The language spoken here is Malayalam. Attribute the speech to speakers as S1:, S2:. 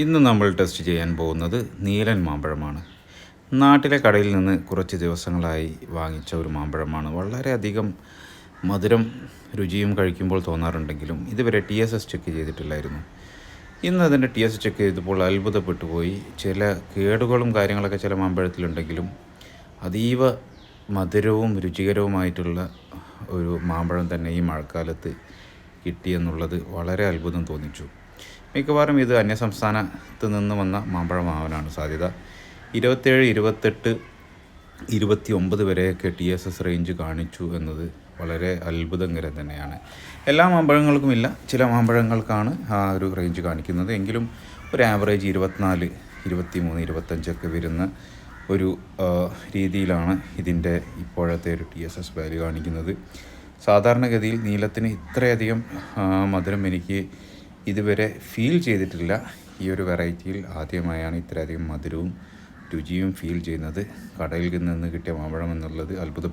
S1: ഇന്ന് നമ്മൾ ടെസ്റ്റ് ചെയ്യാൻ പോകുന്നത് നീലൻ മാമ്പഴമാണ്. നാട്ടിലെ കടയിൽ നിന്ന് കുറച്ച് ദിവസങ്ങളായി വാങ്ങിച്ച ഒരു മാമ്പഴമാണ്. വളരെയധികം മധുരം രുചിയും കഴിക്കുമ്പോൾ തോന്നാറുണ്ടെങ്കിലും ഇതുവരെ ടി എസ് എസ് ചെക്ക് ചെയ്തിട്ടില്ലായിരുന്നു. ഇന്ന് അതിന്റെ ടി എസ് ചെക്ക് ചെയ്തപ്പോൾ അത്ഭുതപ്പെട്ടു പോയി. ചില കേടുകളും കാര്യങ്ങളൊക്കെ ചില മാമ്പഴത്തിലുണ്ടെങ്കിലും അതീവ മധുരവും രുചികരവുമായിട്ടുള്ള ഒരു മാമ്പഴം തന്നെ ഈ മഴക്കാലത്ത് കിട്ടിയെന്നുള്ളത് വളരെ അത്ഭുതം തോന്നിച്ചു. മിക്കവാറും ഇത് അന്യസംസ്ഥാനത്ത് നിന്ന് വന്ന മാമ്പഴമാവാനാണ് സാധ്യത. ഇരുപത്തേഴ് ഇരുപത്തെട്ട് ഇരുപത്തി ഒമ്പത് വരെയൊക്കെ ടി എസ് എസ് റേഞ്ച് കാണിച്ചു എന്നത് വളരെ അത്ഭുതകരം തന്നെയാണ്. എല്ലാ മാമ്പഴങ്ങൾക്കും ഇല്ല. ചില മാമ്പഴങ്ങൾക്കാണ് ആ ഒരു റേഞ്ച് കാണിക്കുന്നത്. എങ്കിലും ഒരു ആവറേജ് ഇരുപത്തിനാല് ഇരുപത്തി മൂന്ന് ഇരുപത്തഞ്ചൊക്കെ വരുന്ന ഒരു രീതിയിലാണ് ഇതിന്റെ ഇപ്പോഴത്തെ ഒരു ടി എസ് എസ് വാല്യൂ കാണിക്കുന്നത്. സാധാരണഗതിയിൽ നീലത്തിന് ഇത്രയധികം മധുരം എനിക്ക് ഇതുവരെ ഫീൽ ചെയ്തിട്ടില്ല. ഈ ഒരു വെറൈറ്റിയിൽ ആദ്യമായാണ് ഇത്രയധികം മധുരവും രുചിയും ഫീൽ ചെയ്യുന്നത്. കടയിൽ നിന്ന് കിട്ടിയ മാമ്പഴം എന്നുള്ളത് അത്ഭുത.